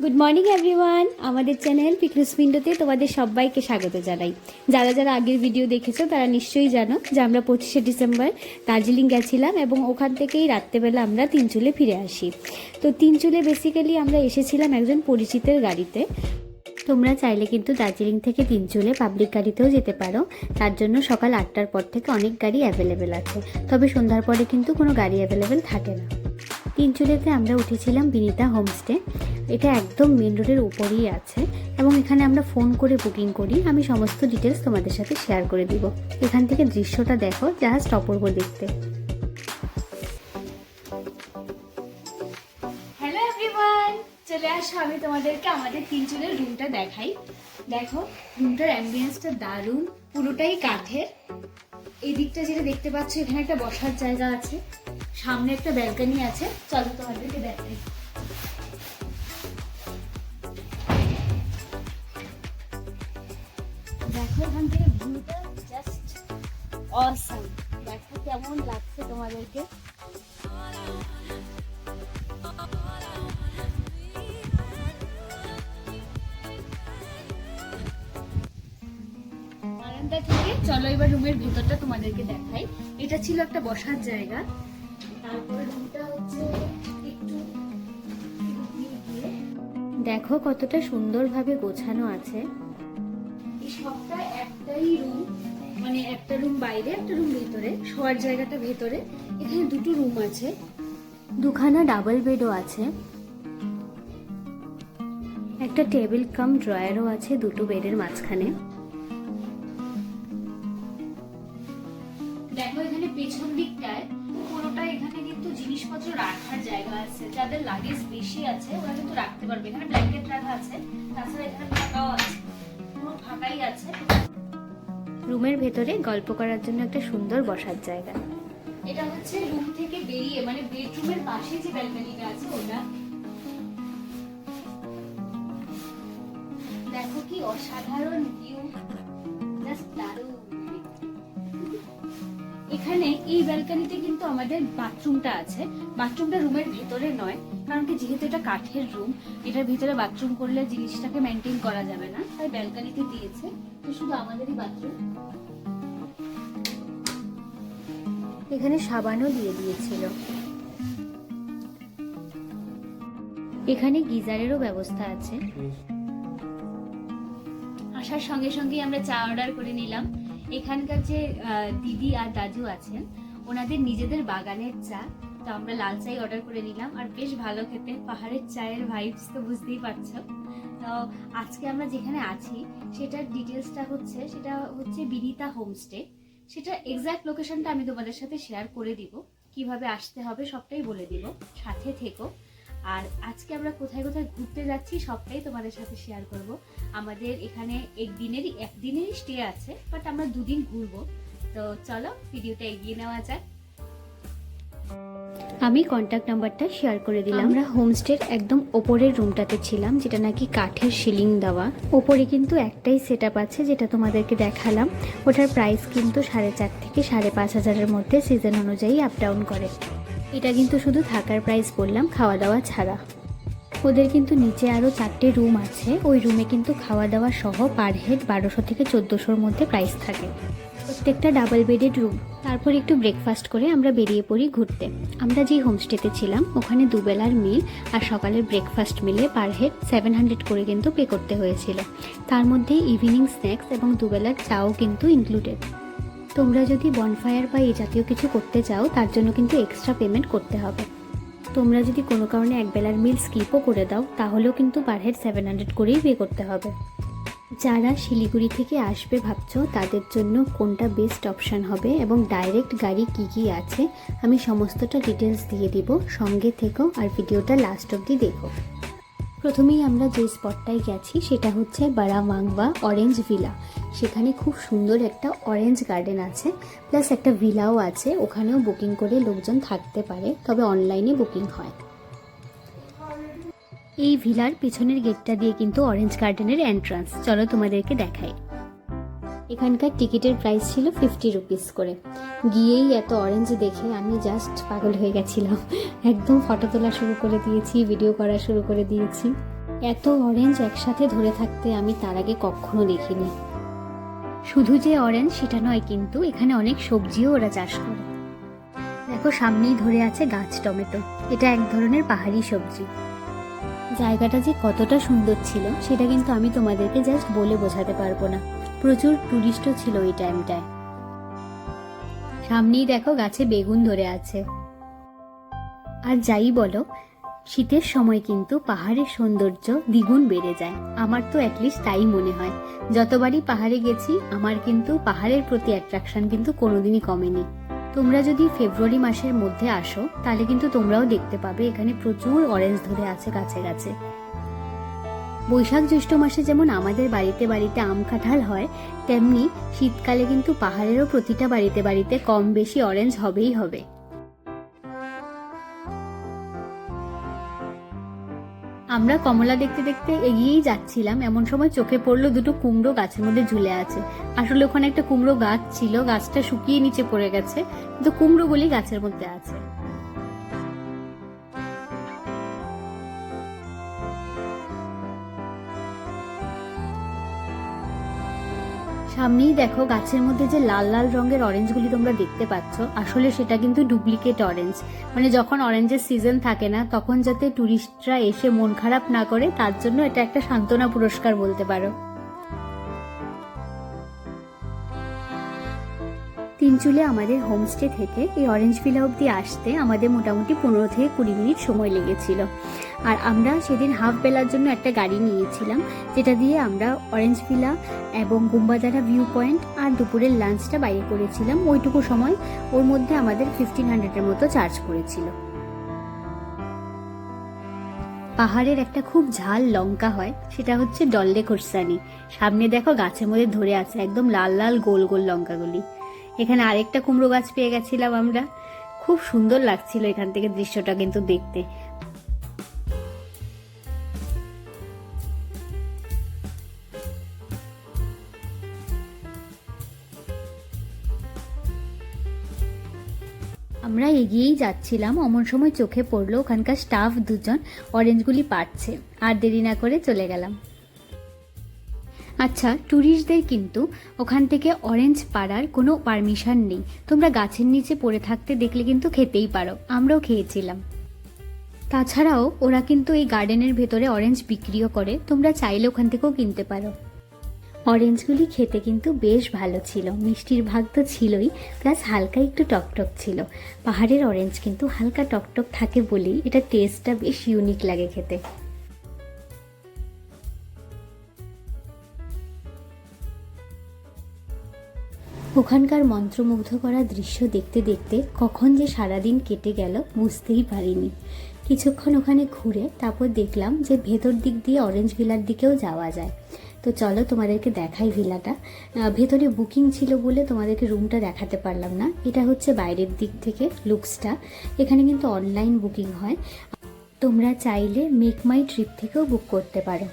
Good morning everyone আমাদের channel Piklu's উইন্ডোতে তোমাদের সবাইকে স্বাগত জানাই। যারা যারা আগের ভিডিও দেখেছ, তারা নিশ্চয়ই জানো যে আমরা পঁচিশে ডিসেম্বর দার্জিলিং গেছিলাম এবং ওখান থেকেই রাত্রেবেলা আমরা তিনচুলে ফিরে আসি। তো তিনচুলে বেসিক্যালি আমরা এসেছিলাম একজন পরিচিতের গাড়িতে। তোমরা চাইলে কিন্তু দার্জিলিং থেকে তিনচুলে পাবলিক গাড়িতেও যেতে পারো। তার জন্য সকাল আটটার পর থেকে অনেক গাড়ি অ্যাভেলেবেল আছে। তবে সন্ধ্যার পরে কিন্তু কোনো গাড়ি অ্যাভেলেবেল থাকে না। তিনচুলেতে আমরা উঠেছিলাম বিনিতা হোমস্টে এটা একদম মেন রোডের উপরেই আছে এবং এখানে আমরা ফোন করে বুকিং করি। আমি সমস্ত ডিটেলস তোমাদের সাথে শেয়ার করে দিব। এখান থেকে দৃশ্যটা দেখো জাহাজ অপূর্ব দেখতে। হ্যালো এভরিওয়ান চলে আসো আমি তোমাদেরকে আমাদের তিনজনের রুমটা দেখাই। দেখো রুমটার অ্যাম্বিয়েন্সটা দারুণ, পুরোটাই কাঠের। এই দিকটা যেটা দেখতে পাচ্ছ, এখানে একটা বসার জায়গা আছে, সামনে একটা ব্যালকনি আছে। চলো তোমাদেরকে দেখাই। এখান থেকে ভিউটা জাস্ট অসাম দেখো কেমন লাগছে তোমাদেরকে। বারান্দা থেকে চলো এবার রুমের ভেতরটা তোমাদেরকে দেখাই। এটা ছিল একটা বসার জায়গা। তারপর হচ্ছে দেখো কতটা সুন্দরভাবে গোছানো আছে। একটাই রুম মানে একটা রুম বাইরে, একটা রুম ভিতরে, শোয়ার জায়গাটা ভেতরে। এখানে দুটো রুম আছে। দুখানা ডাবল বেডও আছে। একটা টেবিল কাম ড্রয়ারও আছে দুটো বেডের মাঝখানে। দেখো এখানে পেছন দিকটায় পুরোটা এখানে কিন্তু জিনিসপত্র রাখার জায়গা আছে। যাদের লাগেজ বেশি আছে, ওরা কিন্তু রাখতে পারবে। এখানে ব্ল্যাঙ্কেট রাখা আছে, তাছাড়া এখানে ফাঁকাও আছে। পুরো ফাঁকাই আছে। রুমের ভেতরে গল্প করার জন্য একটা সুন্দর বসার জায়গা। এটা হচ্ছে রুম থেকে বেরিয়ে মানে বেডরুমের পাশে যে ব্যালকনিটা আছে ওটা। দেখো কি অসাধারণ ভিউ এখানে এই ব্যালকনিতে কিন্তু আমাদের বাথরুমটা আছে। বাথরুমটা রুমের ভেতরে নয়। কারণ কি যেহেতু এটা কাঠের রুম এটার ভিতরে বাথরুম করলে জিনিসটাকে মেনটেন করা যাবে না। তাই ব্যালকনিতে দিয়েছে। তো শুধু আমাদেরই বাথরুম এখানে সাবানও দিয়ে দিয়েছিল। এখানে গিজারেরও ব্যবস্থা আছে। আসার সঙ্গে সঙ্গে আমরা চা অর্ডার করে নিলাম। এখানকার যে দিদি আর দাদু আছেন ওনাদের নিজেদের বাগানের চা। তো আমরা লাল চাই অর্ডার করে নিলাম। আর বেশ ভালো খেতে, পাহাড়ের চায়ের ভাইবস তো বুঝতেই পারছ। তো আজকে আমরা যেখানে আছি, সেটার ডিটেলসটা হচ্ছে, সেটা হচ্ছে বিনিতা হোমস্টে সেটা এক্সাক্ট লোকেশনটা আমি তোমাদের সাথে শেয়ার করে দিব। কীভাবে আসতে হবে সবটাই বলে দিব। সাথে থেকো। আর আজকে আমরা কোথায় কোথায় ঘুরতে যাচ্ছি সবটাই তোমাদের সাথে শেয়ার করব। আমাদের এখানে একদিনেরই একদিনেরই স্টে আছে বাট আমরা দুদিন ঘুরবো। তো চলো ভিডিওটা এগিয়ে নেওয়া যাক। আমি কন্ট্যাক্ট নাম্বারটা শেয়ার করে দিলাম। আমরা হোমস্টের একদম ওপরের রুমটাতে ছিলাম, যেটা নাকি কাঠের সিলিং দেওয়া। ওপরে কিন্তু একটাই সেট আছে, যেটা তোমাদেরকে দেখালাম। ওটার প্রাইস কিন্তু সাড়ে চার থেকে সাড়ে পাঁচ হাজারের মধ্যে সিজন অনুযায়ী আপ ডাউন করে। এটা কিন্তু শুধু থাকার প্রাইস বললাম খাওয়া দাওয়া ছাড়া। ওদের কিন্তু নিচে আরও চারটে রুম আছে। ওই রুমে কিন্তু খাওয়া দাওয়া সহ পার হেড বারোশো থেকে চোদ্দোশোর মধ্যে প্রাইস থাকে। প্রত্যেকটা ডাবল বেডেড রুম তারপর একটু ব্রেকফাস্ট করে আমরা বেরিয়ে পড়ি ঘুরতে। আমরা যেই হোমস্টেতে ছিলাম, ওখানে দুবেলার মিল আর সকালের ব্রেকফাস্ট মিলে পার হেড সেভেন হান্ড্রেড করে কিন্তু পে করতে হয়েছিল। তার মধ্যে ইভিনিং স্ন্যাক্স এবং দুবেলার চাও কিন্তু ইনক্লুডেড তোমরা যদি বনফায়ার বা এই জাতীয় কিছু করতে চাও, তার জন্য কিন্তু এক্সট্রা পেমেন্ট করতে হবে। তোমরা যদি কোনো কারণে একবেলার মিল স্কিপও করে দাও, তাহলেও কিন্তু পার হেড সেভেন হান্ড্রেড করেই পে করতে হবে। যারা শিলিগুড়ি থেকে আসবে ভাবছ তাদের জন্য কোনটা বেস্ট অপশান হবে এবং ডাইরেক্ট গাড়ি কি কি আছে, আমি সমস্তটা ডিটেলস দিয়ে দিব। সঙ্গে থেকো আর ভিডিওটা লাস্ট অবধি দেখো। প্রথমেই আমরা যে স্পটটায় গেছি সেটা হচ্ছে বারামাংবা অরেঞ্জ ভিলা সেখানে খুব সুন্দর একটা অরেঞ্জ গার্ডেন আছে প্লাস একটা ভিলাও আছে। ওখানেও বুকিং করে লোকজন থাকতে পারে, তবে অনলাইনে বুকিং হয়। এই ভিলার পিছনের গেটটা দিয়ে কিন্তু অরেঞ্জ গার্ডেনের এন্ট্রান্স চলো তোমাদেরকে দেখাই। এখানকার টিকিটের প্রাইস ছিল ফিফটি রুপিস করে। গিয়েই এত অরেঞ্জ দেখে আমি জাস্ট পাগল হয়ে গেছিলাম। একদম ফটো তোলা শুরু করে দিয়েছি ভিডিও করা শুরু করে দিয়েছি। এত অরেঞ্জ একসাথে ধরে থাকতে আমি তার আগে কখনো দেখিনি। শুধু যে অরেঞ্জ সেটা নয় কিন্তু এখানে অনেক সবজিও ওরা চাষ করে। দেখো, সামনেই ধরে আছে গাছ টমেটো। এটা এক ধরনের পাহাড়ি সবজি। জায়গাটা যে কতটা সুন্দর ছিল, সেটা কিন্তু আমি তোমাদেরকে জাস্ট বলে বোঝাতে পারব না। প্রচুর টুরিস্টও ছিল ওই টাইমটায় সামনেই দেখো গাছে বেগুন ধরে আছে। আর যাই বলো, শীতের সময় কিন্তু পাহাড়ের সৌন্দর্য দ্বিগুণ বেড়ে যায়। আমার তো অ্যাটলিস্ট তাই মনে হয়। যতবারই পাহাড়ে গেছি, আমার কিন্তু পাহাড়ের প্রতি অ্যাট্রাকশন কিন্তু কোনোদিনই কমেনি। তোমরা যদি ফেব্রুয়ারি মাসের মধ্যে আসো, তাহলে কিন্তু তোমরাও দেখতে পাবে এখানে প্রচুর অরেঞ্জ ধরে আছে গাছে গাছে। বৈশাখ জ্যৈষ্ঠ মাসে যেমন আমাদের বাড়িতে বাড়িতে আম কাঁঠাল হয়, তেমনি শীতকালে কিন্তু পাহাড়েরও প্রতিটা বাড়িতে বাড়িতে কম বেশি অরেঞ্জ হবেই হবে। আমরা কমলা দেখতে দেখতে এগিয়েই যাচ্ছিলাম। এমন সময় চোখে পড়ল দুটো কুমড়ো গাছের মধ্যে ঝুলে আছে। আসলে ওখানে একটা কুমড়ো গাছ ছিল, গাছটা শুকিয়ে নিচে পড়ে গেছে। কিন্তু কুমড়ো গুলি গাছের মধ্যে আছে। সামনেই দেখো গাছের মধ্যে যে লাল লাল রঙের অরেঞ্জগুলি তোমরা দেখতে পাচ্ছ। আসলে সেটা কিন্তু ডুপ্লিকেট অরেঞ্জ মানে যখন অরেঞ্জের সিজন থাকে না, তখন যাতে টুরিস্টরা এসে মন খারাপ না করে, তার জন্য এটা একটা সান্ত্বনা পুরস্কার বলতে পারো। তিনচুলে আমাদের হোমস্টে থেকে এই অরেঞ্জ ভিলা অবধি আসতে আমাদের মোটামুটি পনেরো থেকে কুড়ি মিনিট সময় লেগেছিল। আর আমরা সেদিন হাফ বেলার জন্য একটা গাড়ি নিয়েছিলাম, যেটা দিয়ে আমরা অরেঞ্জ ভিলা এবং গুম্বাদারা ভিউ পয়েন্ট আর দুপুরের লাঞ্চটা বাইরে করেছিলাম। ওইটুকু সময় ওর মধ্যে আমাদের ফিফটিন হান্ড্রেডের মতো চার্জ করেছিল। পাহাড়ের একটা খুব ঝাল লঙ্কা হয়, সেটা হচ্ছে ডল্লে খোরসানি সামনে দেখো গাছের মধ্যে ধরে আছে একদম লাল লাল গোল গোল লঙ্কাগুলি। এখানে আরেকটা কুমড়ো গাছ পেয়ে গেছিলাম আমরা। খুব সুন্দর লাগছিল এখান থেকে দৃশ্যটা কিন্তু দেখতে। আমরা এগিয়েই যাচ্ছিলাম। অমন সময় চোখে পড়ল ওখানকার স্টাফ দুজন। অরেঞ্জগুলি পাচ্ছে আর দেরি না করে চলে গেলাম। আচ্ছা ট্যুরিস্টদের কিন্তু ওখান থেকে অরেঞ্জ পাড়ার কোনো পারমিশন নেই। তোমরা গাছের নিচে পড়ে থাকতে দেখলে কিন্তু খেতেই পারো। আমরাও খেয়েছিলাম। তাছাড়াও ওরা কিন্তু এই গার্ডেনের ভেতরে অরেঞ্জ বিক্রিও করে। তোমরা চাইলে ওখান থেকেও কিনতে পারো। অরেঞ্জগুলি খেতে কিন্তু বেশ ভালো ছিল। মিষ্টির ভাগ তো ছিলই প্লাস হালকা একটু টকটক ছিল। পাহাড়ের অরেঞ্জ কিন্তু হালকা টকটক থাকে বলেই এটা টেস্টটা বেশ ইউনিক লাগে খেতে। ওখানকার মন্ত্রমুগ্ধ করা দৃশ্য দেখতে দেখতে কখন যে সারাদিন কেটে গেল বুঝতেই পারিনি। কিছুক্ষণ ওখানে ঘুরে তারপর দেখলাম যে ভেতর দিক দিয়ে অরেঞ্জ ভিলার দিকেও যাওয়া যায়। তো চলো তোমাদেরকে দেখাই ভিলাটা। ভেতরে বুকিং ছিল বলে তোমাদেরকে রুমটা দেখাতে পারলাম না। এটা হচ্ছে বাইরের দিক থেকে লুকসটা। এখানে কিন্তু অনলাইন বুকিং হয়। তোমরা চাইলে মেক মাই ট্রিপ থেকেও বুক করতে পারো।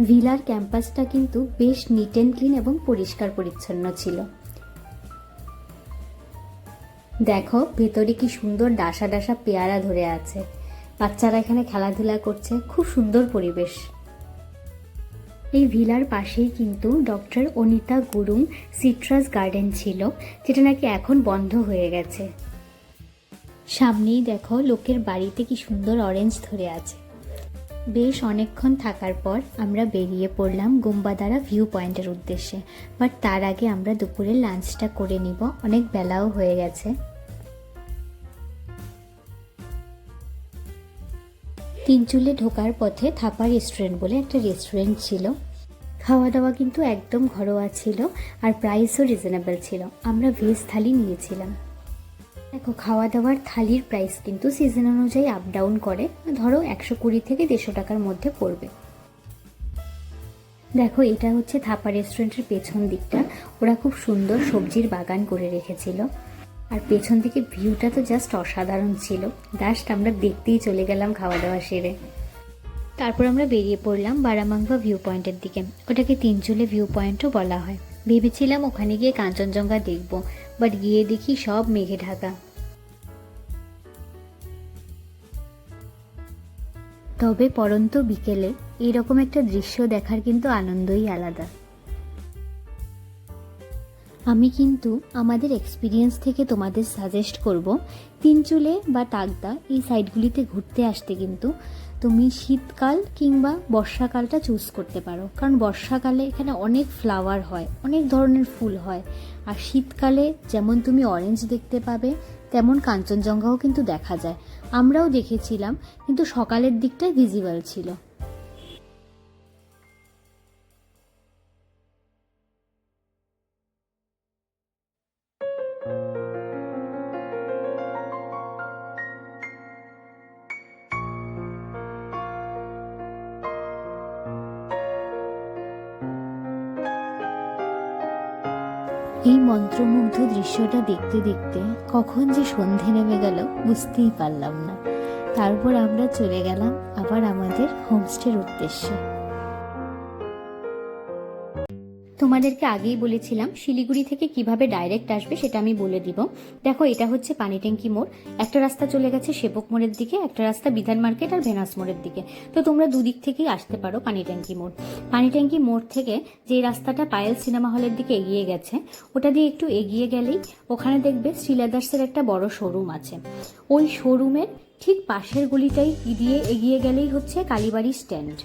ভিলার ক্যাম্পাসটা কিন্তু বেশ নিট অ্যান্ড ক্লিন এবং পরিষ্কার পরিচ্ছন্ন ছিল। দেখো, ভেতরে কি সুন্দর ডাসা ডাসা পেয়ারা ধরে আছে। বাচ্চারা এখানে খেলাধুলা করছে, খুব সুন্দর পরিবেশ। এই ভিলার পাশেই কিন্তু doctor Anita Gurung citrus garden ছিল, যেটা নাকি এখন বন্ধ হয়ে গেছে। সামনেই দেখো, লোকের বাড়িতে কি সুন্দর অরেঞ্জ ধরে আছে। বেশ অনেকক্ষণ থাকার পর আমরা বেরিয়ে পড়লাম গুম্বাদারা ভিউ পয়েন্টের উদ্দেশ্যে। বাট তার আগে আমরা দুপুরের লাঞ্চটা করে নিব। অনেক বেলাও হয়ে গেছে। তিনচুলে ঢোকার পথে থাপা রেস্টুরেন্ট বলে একটা রেস্টুরেন্ট ছিল। খাওয়া দাওয়া কিন্তু একদম ঘরোয়া ছিল আর প্রাইসও রিজনেবল ছিল। আমরা ভেজ থালি নিয়েছিলাম। দেখো খাওয়া দাওয়ার থালির প্রাইস কিন্তু সিজন অনুযায়ী আপ ডাউন করে, ধরো একশো কুড়ি থেকে দেড়শো টাকার মধ্যে পড়বে। দেখো, এটা হচ্ছে থাপা রেস্টুরেন্টের পেছন দিকটা। ওরা খুব সুন্দর সবজির বাগান করে রেখেছিল। আর পেছন থেকে ভিউটা তো জাস্ট অসাধারণ ছিল। জাস্ট আমরা দেখতেই চলে গেলাম খাওয়া দাওয়া সেরে। তারপর আমরা বেরিয়ে পড়লাম বারামাংবা ভিউ পয়েন্টের দিকে। ওটাকে তিনচুলে ভিউ পয়েন্টও বলা হয়। ভেবেছিলাম ওখানে গিয়ে কাঞ্চনজঙ্ঘা দেখব। বাট গিয়ে দেখি সব মেঘে ঢাকা। তবে পরন্ত বিকেলে এরকম একটা দৃশ্য দেখার কিন্তু আনন্দই আলাদা। আমি কিন্তু আমাদের এক্সপিরিয়েন্স থেকে তোমাদের সাজেস্ট করব, তিনচুলে বা তাগদা এই সাইডগুলিতে ঘুরতে আসতে কিন্তু তুমি শীতকাল কিংবা বর্ষাকালটা চুজ করতে পারো। কারণ বর্ষাকালে এখানে অনেক ফ্লাওয়ার হয়, অনেক ধরনের ফুল হয়। আর শীতকালে যেমন তুমি অরেঞ্জ দেখতে পাবে, তেমন কাঞ্চনজঙ্ঘাও কিন্তু দেখা যায়। আমরাও দেখেছিলাম, কিন্তু সকালের দিকটাই ভিজিবল ছিল। এই মন্ত্রমুগ্ধ দৃশ্যটা দেখতে দেখতে কখন যে সন্ধে নেমে গেল বুঝতেই পারলাম না। তারপর আমরা চলে গেলাম আবার আমাদের হোমস্টের উদ্দেশ্যে। তোমাদেরকে আগেই বলেছিলাম শিলিগুড়ি থেকে কীভাবে ডাইরেক্ট আসবে সেটা আমি বলে দিব। দেখো, এটা হচ্ছে পানি ট্যাঙ্কি মোড়। একটা রাস্তা চলে গেছে সেবক মোড়ের দিকে, একটা রাস্তা বিধান মার্কেট আর ভেনাস মোড়ের দিকে। তো তোমরা দুদিক থেকেই আসতে পারো পানি ট্যাঙ্কি মোড়। পানি ট্যাঙ্কি মোড় থেকে যে রাস্তাটা পায়েল সিনেমা হলের দিকে এগিয়ে গেছে, ওটা দিয়ে একটু এগিয়ে গেলেই ওখানে দেখবে শ্রীলেদার্সের একটা বড় শোরুম আছে। ওই শোরুমের ঠিক পাশের গলিটাই দিয়ে এগিয়ে গেলেই হচ্ছে কালীবাড়ি স্ট্যান্ড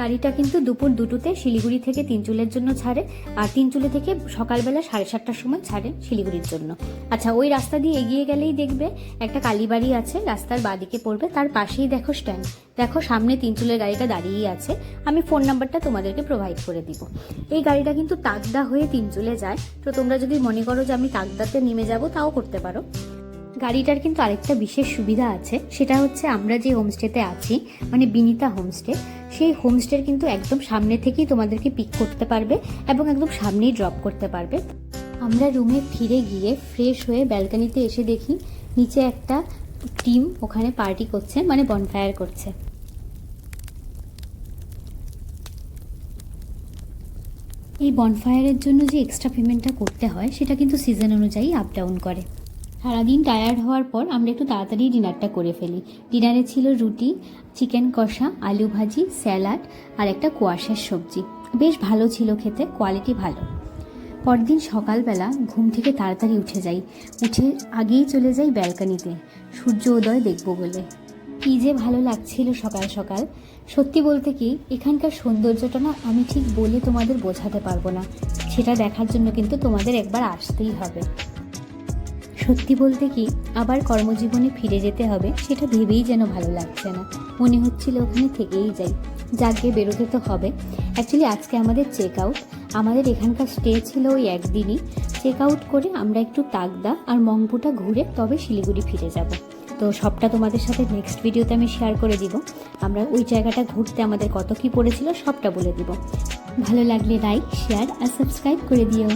গাড়িটা কিন্তু দুপুর দুটোতে শিলিগুড়ি থেকে তিনচুলের জন্য ছাড়ে আর তিনচুলে থেকে সকালবেলা সাড়ে সাতটার সময় ছাড়ে শিলিগুড়ির জন্য। আচ্ছা ওই রাস্তা দিয়ে এগিয়ে গেলেই দেখবে একটা কালীবাড়ি আছে, রাস্তার বাদিকে পড়বে, তার পাশেই দেখো স্ট্যান্ড দেখো সামনে তিনচুলের গাড়িটা দাঁড়িয়েই আছে। আমি ফোন নাম্বারটা তোমাদেরকে প্রোভাইড করে দিব। এই গাড়িটা কিন্তু তাকদা হয়ে তিনচুলে যায়। তো তোমরা যদি মনে করো যে আমি তাকদাতে নেমে যাব, তাও করতে পারো। গাড়িটার কিন্তু আরেকটা বিশেষ সুবিধা আছে। সেটা হচ্ছে আমরা যে হোমস্টেতে আছি মানে বিনিতা হোমস্টে সেই হোমস্টের কিন্তু একদম সামনে থেকেই তোমাদেরকে পিক করতে পারবে এবং একদম সামনেই ড্রপ করতে পারবে। আমরা রুমে ফিরে গিয়ে ফ্রেশ হয়ে ব্যালকানিতে এসে দেখি নিচে একটা টিম ওখানে পার্টি করছে মানে বনফায়ার করছে। এই বনফায়ারের জন্য যে এক্সট্রা পেমেন্টটা করতে হয়, সেটা কিন্তু সিজন অনুযায়ী আপ ডাউন করে। সারাদিন টায়ার্ড হওয়ার পর আমরা একটু তাড়াতাড়ি ডিনারটা করে ফেলি। ডিনারে ছিল রুটি চিকেন কষা, আলু ভাজি স্যালাড আর একটা কোয়াশের সবজি। বেশ ভালো ছিল খেতে কোয়ালিটি ভালো। পরদিন সকালবেলা ঘুম থেকে তাড়াতাড়ি উঠে যাই। উঠে আগেই চলে যাই ব্যালকানিতে সূর্য উদয় দেখব বলে। কী যে ভালো লাগছিল সকাল সকাল। সত্যি বলতে কি, এখানকার সৌন্দর্যটা না আমি ঠিক বলে তোমাদের বোঝাতে পারব না। সেটা দেখার জন্য কিন্তু তোমাদের একবার আসতেই হবে। সত্যি বলতে কি, আবার কর্মজীবনে ফিরে যেতে হবে, সেটা ভেবেই যেন ভালো লাগছে না। মনে হচ্ছিল ওখানে থেকেই যাই। যাকে বেরোতে তো হবে। অ্যাকচুয়ালি আজকে আমাদের চেক আউট আমাদের এখানকার স্টে ছিল ওই একদিনই। চেক আউট করে আমরা একটু তাগদা আর মংপুটা ঘুরে তবে শিলিগুড়ি ফিরে যাব। তো সবটা তোমাদের সাথে নেক্সট ভিডিওতে আমি শেয়ার করে দিব। আমরা ওই জায়গাটা ঘুরতে আমাদের কত কি পড়েছিল সবটা বলে দিব। ভালো লাগলে লাইক শেয়ার আর সাবস্ক্রাইব করে দিও।